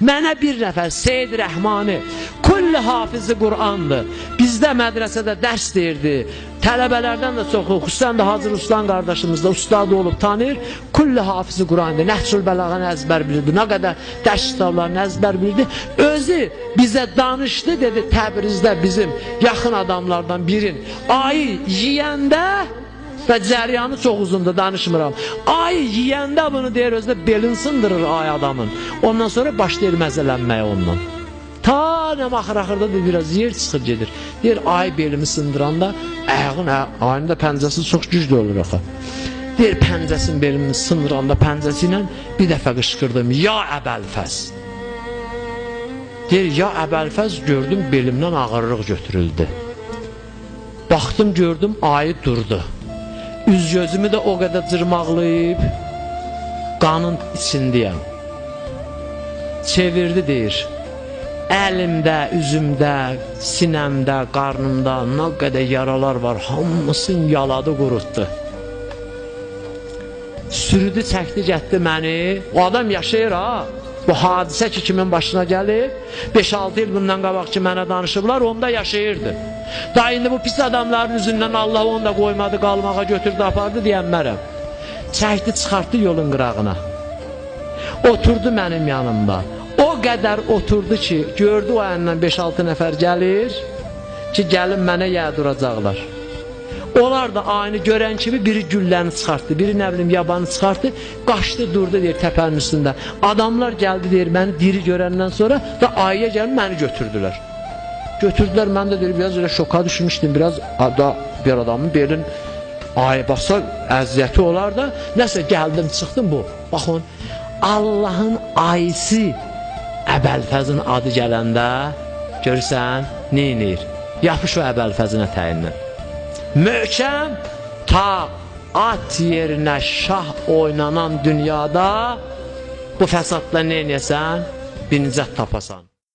Mənə bir nəfər Seyid Rəhmani kulli hafizi Qur'andır. Bizdə mədrəsədə dərs deyirdi. Tələbələrdən də çoxu, xüsusən də Hacı Ruslan qardaşımız da ustad olub tanıyır. Kulli hafizi Qur'andır. Nəhsul bəlağanı əzbər bilirdi. Nə qədər dərs kitablarını əzbər bilirdi. Özü bizə danışdı dedi Təbrizdə bizim yaxın adamlardan birin. Ayı yeyəndə və cəryanı çox uzundur danışmıram. Ay yeyəndə bunu deyir özdə belin sındırır ay adamın. Ondan sonra başlayır məzələnməyə ondan. Ta nə axır-axırda da biraz yer çıxır gedir. Deyir ay belimi sındıranda ayağın ayının da pəncəsi çox güclü olur axı. Deyir pəncəsin belimi sındıranda pəncəsi ilə bir dəfə qışqırdım. Ya Əbəlfəz. Deyir ya Əbəlfəz gördüm belimdən ağırlıq götürüldü. Baxdım gördüm ayı durdu. Üz gözümü də o qədər cırmaqlayıb qanın içindəyəm. Çevirdi deyir. Əlimdə, üzümdə, sinəmdə, qarnımda nə qədər yaralar var, hamısını yaladı, qurutdu. Sürüdü, çəkdi, getdi məni. O adam yaşayır ha. Bu hadisə ki kimin başına gəlib, 5-6 il bundan qabaq ki mənə danışıblar, onda yaşayırdı. Da indi bu pis adamların üzündən Allah onu da qoymadı, qalmağa götürdü, apardı deyənmərəm. Çəkdi, çıxartdı yolun qırağına. Oturdu mənim yanımda. O qədər oturdu ki, gördü o əndən 5-6 nəfər gəlir ki, gəlin mənə yəduracaqlar. Onlar da aynı görən kimi biri gülləni çıxartdı, biri nə bilim yabanı çıxartdı, qaçdı, durdu deyir təpənin üstündə. Adamlar gəldi deyir məni diri görəndən sonra da ayıya gəlib məni götürdülər. Götürdülər, mən də deyir biraz elə şoka düşmüşdüm, biraz da bir adamın belin ayı basa əziyyəti olar da, nəsə gəldim, çıxdım bu. Baxın, Allahın ayısı Əbəlfəzin adı gələndə görürsən, neynir? Yapış o Əbəlfəzin ətəyindən. Möhkəm ta at yerinə şah oynanan dünyada bu fəsadla neynəsən? Bir nicət tapasan.